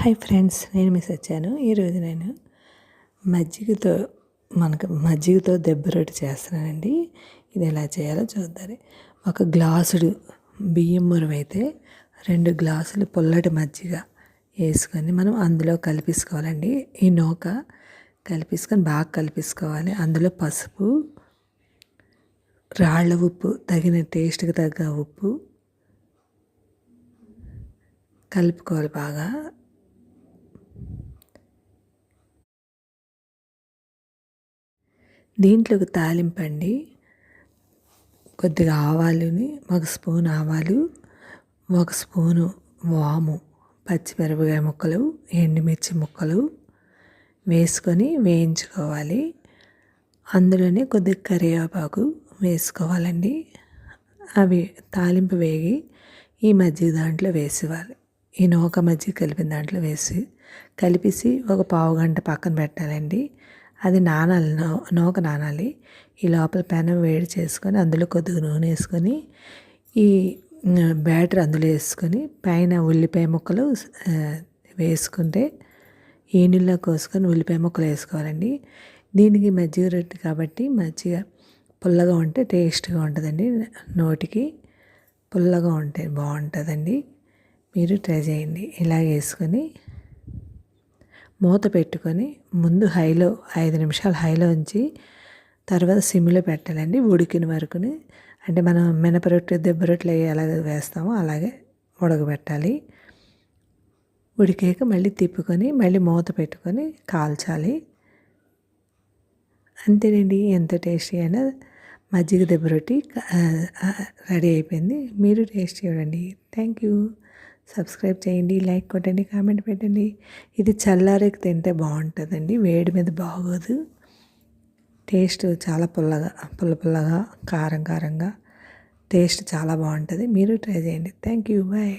Hi friends నేను miss వచ్చాను ఈరోజు నేను మజ్జిగతో మనకు మజ్జిగతో దెబ్బ రొట్టి చేస్తున్నానండి. ఇది ఎలా చేయాలో చూద్దాం. ఒక గ్లాసుడు బియ్యం మురవైతే రెండు గ్లాసులు పుల్లటి మజ్జిగ వేసుకొని మనం అందులో కలిపేసుకోవాలండి. ఈ నూక కలిపేసుకొని బాగా కలిపేసుకోవాలి. అందులో పసుపు రాళ్ళ ఉప్పు తగిన టేస్ట్కి తగ్గ ఉప్పు కలుపుకోవాలి బాగా. దీంట్లోకి తాలింపండి. కొద్దిగా ఆవాలుని ఒక స్పూన్ ఆవాలు ఒక స్పూను వాము పచ్చిమిరపకాయ ముక్కలు ఎండుమిర్చి ముక్కలు వేసుకొని వేయించుకోవాలి. అందులోనే కొద్దిగా కరివేపాకు వేసుకోవాలండి. అవి తాలింపు వేగి ఈ మజ్జిగ దాంట్లో వేసేవాలి. ఈ నూక మజ్జిగ కలిపిన దాంట్లో వేసి కలిపేసి ఒక పావు గంట పక్కన పెట్టాలండి. అది నానాలి నూక నానాలి. ఈ లోపల పెనం వేడి చేసుకొని అందులో కొద్దిగా నూనె వేసుకొని ఈ బ్యాటర్ అందులో వేసుకొని పైన ఉల్లిపాయ ముక్కలు వేసుకుంటే ఈనుల్లో కోసుకొని ఉల్లిపాయ ముక్కలు వేసుకోవాలండి. దీనికి మజ్జిగ రొట్టె కాబట్టి మజ్జిగ పుల్లగా ఉంటే టేస్ట్గా ఉంటుందండి నోటికి. పుల్లగా ఉంటే బాగుంటుందండి. మీరు ట్రై చేయండి. ఇలా వేసుకొని మూత పెట్టుకొని ముందు హైలో ఐదు నిమిషాలు హైలో ఉంచి తర్వాత సిమ్లో పెట్టాలండి ఉడికిన వరకుని. అంటే మనం మినపరొట్టె దెబ్బ రొట్టెలు ఎలా వేస్తామో అలాగే ఉడకబెట్టాలి. ఉడికాక మళ్ళీ తిప్పుకొని మళ్ళీ మూత పెట్టుకొని కాల్చాలి. అంతేనండి ఎంత టేస్టీ అయినా మజ్జిగ దెబ్బ రొట్టి రెడీ అయిపోయింది. మీరు టేస్ట్ చూడండి థ్యాంక్ యూ. సబ్స్క్రైబ్ చేయండి లైక్ కొట్టండి కామెంట్ పెట్టండి. ఇది చల్లారికి తింటే బాగుంటుందండి వేడి మీద బాగోదు. టేస్ట్ చాలా పుల్లగా పుల్ల పుల్లగా కారం కారంగా. టేస్ట్ చాలా బాగుంటుంది. మీరు ట్రై చేయండి. Thank you. బాయ్.